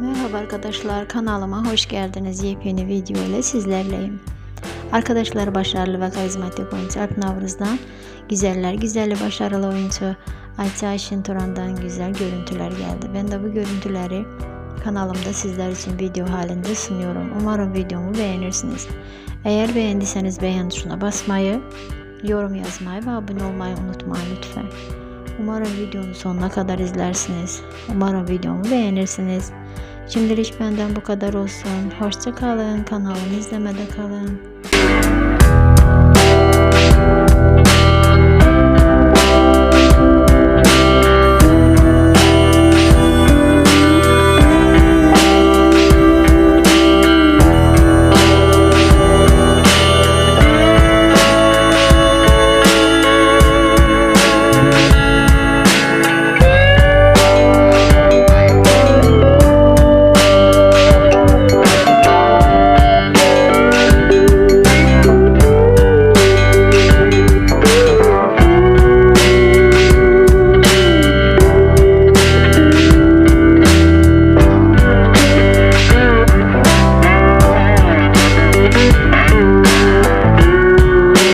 Merhaba arkadaşlar kanalıma hoş geldiniz. Yepyeni video ile sizlerleyim. Arkadaşlar başarılı ve karizmatik oyuncu Alp Navruz'dan güzeller güzeli başarılı oyuncu Ayça Ayşin Turan'dan güzel görüntüler geldi. Ben de bu görüntüleri kanalımda sizler için video halinde sunuyorum. Umarım videomu beğenirsiniz. Eğer beğendiyseniz beğen tuşuna basmayı, yorum yazmayı ve abone olmayı unutmayın lütfen. Umarım videonun sonuna kadar izlersiniz. Umarım videomu beğenirsiniz. Şimdilik benden bu kadar olsun. Hoşça kalın. Kanalımı izlemede kalın.